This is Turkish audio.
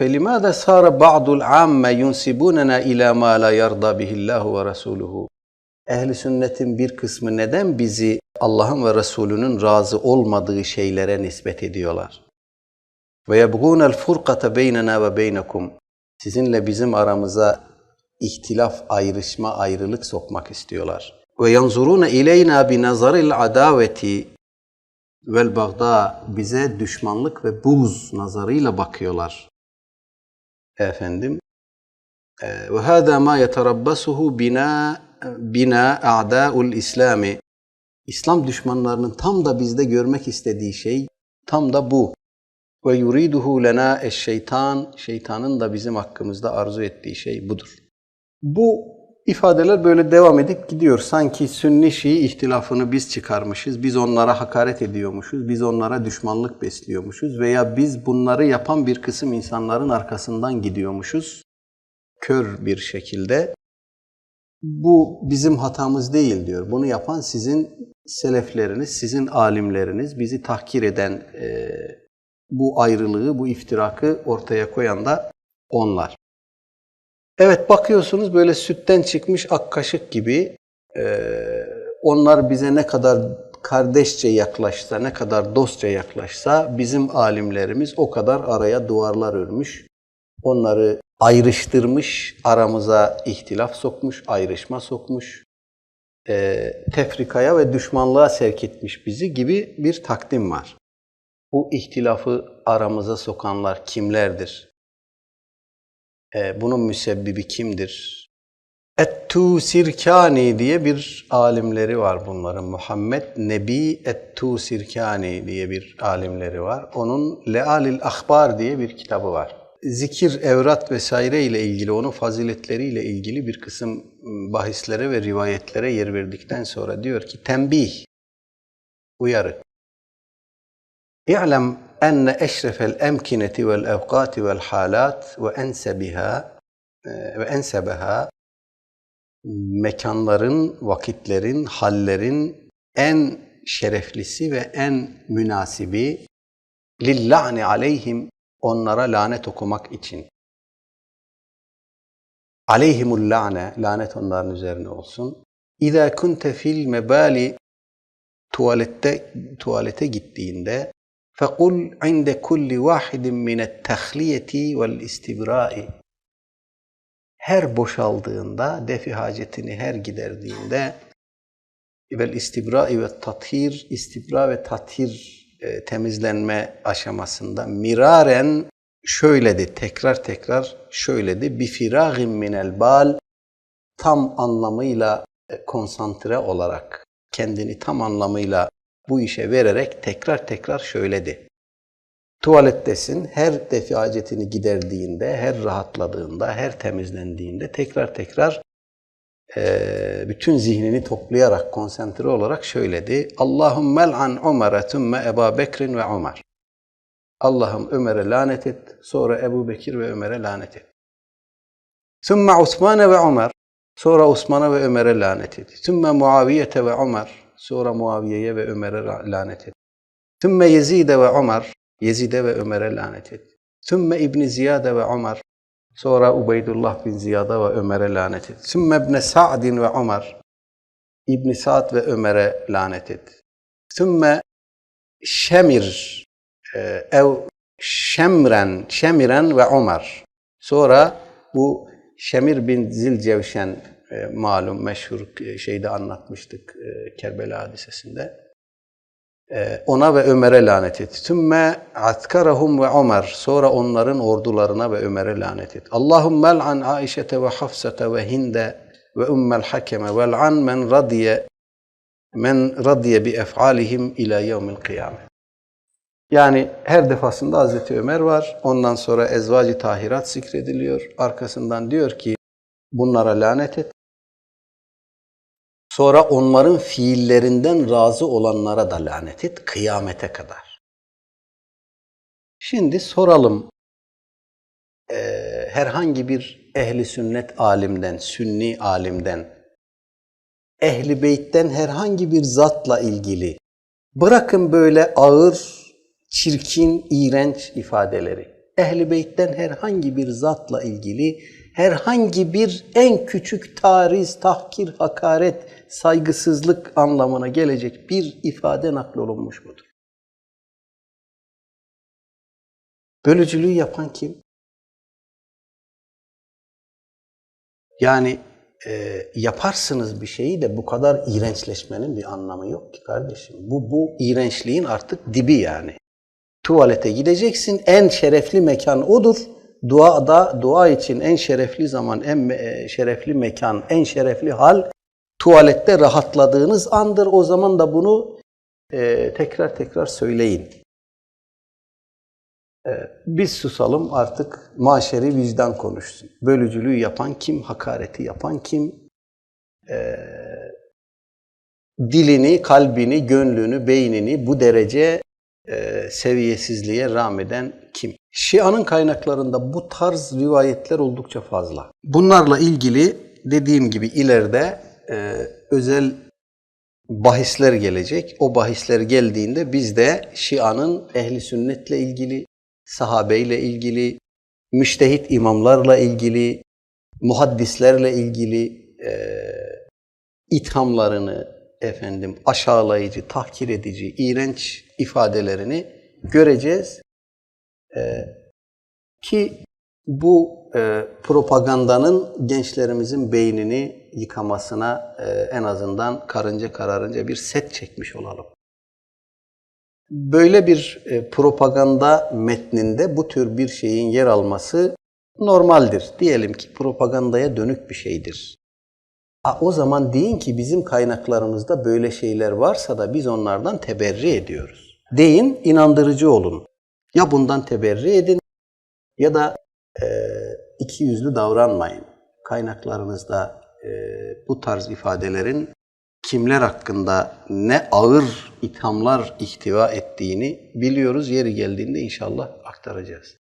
فَلِمَاذَا صَارَ بَعْضُ الْعَامَّ يُنْسِبُونَنَا إِلَى مَا لَا يَرْضَى بِهِ اللّٰهُ وَرَسُولُهُ Ehli sünnetin bir kısmı neden bizi Allah'ın ve Resulünün razı olmadığı şeylere nispet ediyorlar? Ve yebgûne el-furqate beynena ve beynekum. Sizinle bizim aramıza ihtilaf, ayrışma, ayrılık sokmak istiyorlar. Ve yanzurune ileyna bi nazaril adaveti vel bagda bize düşmanlık ve buğz nazarıyla bakıyorlar. Efendim e, ve hâzâ mâ yeterabbasuhu bina bina a'dâ'ul İslami İslam düşmanlarının tam da bizde görmek istediği şey tam da bu. Ve yuriduhu lena eşşeytan şeytanın da bizim hakkımızda arzu ettiği şey budur. Bu ifadeler böyle devam edip gidiyor. Sanki Sünni Şii ihtilafını biz çıkarmışız, biz onlara hakaret ediyormuşuz, biz onlara düşmanlık besliyormuşuz veya biz bunları yapan bir kısım insanların arkasından gidiyormuşuz. Kör bir şekilde. Bu bizim hatamız değil diyor. Bunu yapan sizin selefleriniz, sizin alimleriniz, bizi tahkir eden e, bu ayrılığı, bu iftirakı ortaya koyan da onlar. Evet bakıyorsunuz böyle sütten çıkmış ak kaşık gibi e, onlar bize ne kadar kardeşçe yaklaşsa, ne kadar dostça yaklaşsa bizim alimlerimiz o kadar araya duvarlar örmüş. Onları ayrıştırmış, aramıza ihtilaf sokmuş, ayrışma sokmuş, e, tefrikaya ve düşmanlığa sevk etmiş bizi gibi bir takdim var. Bu ihtilafı aramıza sokanlar kimlerdir? E, bunun müsebbibi kimdir? Et-Tu diye bir alimleri var bunların. Muhammed Nebi Et-Tu diye bir alimleri var. Onun Lealil Ahbar diye bir kitabı var. Zikir, evrat vesaire ile ilgili, onun faziletleriyle ilgili bir kısım bahislere ve rivayetlere yer verdikten sonra diyor ki tembih, uyarı. İ'lem enne eşrefel emkineti vel evkati vel halat ve ensebiha ve ensebeha mekanların, vakitlerin, hallerin en şereflisi ve en münasibi lillahni aleyhim onlara lanet okumak için. Aleyhimul la'ne, lanet onların üzerine olsun. İza kunte fil mebali tuvalette tuvalete gittiğinde inde kulli vahidin minet tahliyeti vel istibra'i her boşaldığında, defi hacetini her giderdiğinde vel istibra'i ve tathir, istibra ve tathir e, temizlenme aşamasında miraren şöyledi, tekrar tekrar şöyledi. Bi firagin minel bal tam anlamıyla e, konsantre olarak, kendini tam anlamıyla bu işe vererek tekrar tekrar şöyledi. Tuvalettesin, her defi hacetini giderdiğinde, her rahatladığında, her temizlendiğinde tekrar tekrar e, bütün zihnini toplayarak, konsantre olarak şöyledi. Allahümme mel'an Ömer'e tümme Ebu Bekrin ve Ömer. Allah'ım Ömer'e lanet et, sonra Ebu Bekir ve Ömer'e lanet et. Tümme Osman'e ve Ömer, sonra Osman'a ve Ömer'e lanet et. Tümme Muaviyete ve Ömer, sonra Muaviye'ye ve Ömer'e lanet et. Tümme Yezide ve Ömer, Yezide ve Ömer'e lanet et. Tümme İbni Ziyade ve Ömer, Sonra Ubeydullah bin Ziyad'a ve Ömer'e lanet et. Sümme ibne Sa'din ve Ömer. İbn Sa'd ve Ömer'e lanet et. Sümme Şemir e, ev Şemren, Şemiren ve Ömer. Sonra bu Şemir bin Zilcevşen e, malum meşhur e, şeyde anlatmıştık e, Kerbela hadisesinde. Ona ve Ömer'e lanet et. Tümme atkarahum ve Ömer. Sonra onların ordularına ve Ömer'e lanet et. Allahümme l'an Aişete ve Hafsete ve Hinde ve Ümmel Hakeme ve l'an men radiye men radiye bi ef'alihim ila yevmil kıyamet. Yani her defasında Hazreti Ömer var. Ondan sonra ezvacı tahirat zikrediliyor. Arkasından diyor ki bunlara lanet et. Sonra onların fiillerinden razı olanlara da lanet et kıyamete kadar. Şimdi soralım e, herhangi bir ehli sünnet alimden, sünni alimden, ehli beytten herhangi bir zatla ilgili bırakın böyle ağır, çirkin, iğrenç ifadeleri. Ehli Beyt'ten herhangi bir zatla ilgili herhangi bir en küçük tariz, tahkir, hakaret, saygısızlık anlamına gelecek bir ifade naklolunmuş mudur? Bölücülüğü yapan kim? Yani e, yaparsınız bir şeyi de bu kadar iğrençleşmenin bir anlamı yok ki kardeşim. Bu, bu iğrençliğin artık dibi yani. Tuvalete gideceksin, en şerefli mekan odur. Duada, dua için en şerefli zaman, en me- şerefli mekan, en şerefli hal tuvalette rahatladığınız andır. O zaman da bunu e, tekrar tekrar söyleyin. E, biz susalım artık maşeri vicdan konuşsun. Bölücülüğü yapan kim, hakareti yapan kim, e, dilini, kalbini, gönlünü, beynini bu derece e, seviyesizliğe rağmeden kim? Şia'nın kaynaklarında bu tarz rivayetler oldukça fazla. Bunlarla ilgili dediğim gibi ileride e, özel bahisler gelecek. O bahisler geldiğinde biz de Şia'nın ehli sünnetle ilgili, sahabeyle ilgili, müştehit imamlarla ilgili, muhaddislerle ilgili e, ithamlarını, efendim aşağılayıcı, tahkir edici, iğrenç ifadelerini göreceğiz. E, ki bu e, propagandanın gençlerimizin beynini yıkamasına e, en azından karınca kararınca bir set çekmiş olalım. Böyle bir e, propaganda metninde bu tür bir şeyin yer alması normaldir. Diyelim ki propagandaya dönük bir şeydir. O zaman deyin ki bizim kaynaklarımızda böyle şeyler varsa da biz onlardan teberri ediyoruz. Deyin, inandırıcı olun. Ya bundan teberri edin ya da e, iki yüzlü davranmayın. Kaynaklarınızda e, bu tarz ifadelerin kimler hakkında ne ağır ithamlar ihtiva ettiğini biliyoruz. Yeri geldiğinde inşallah aktaracağız.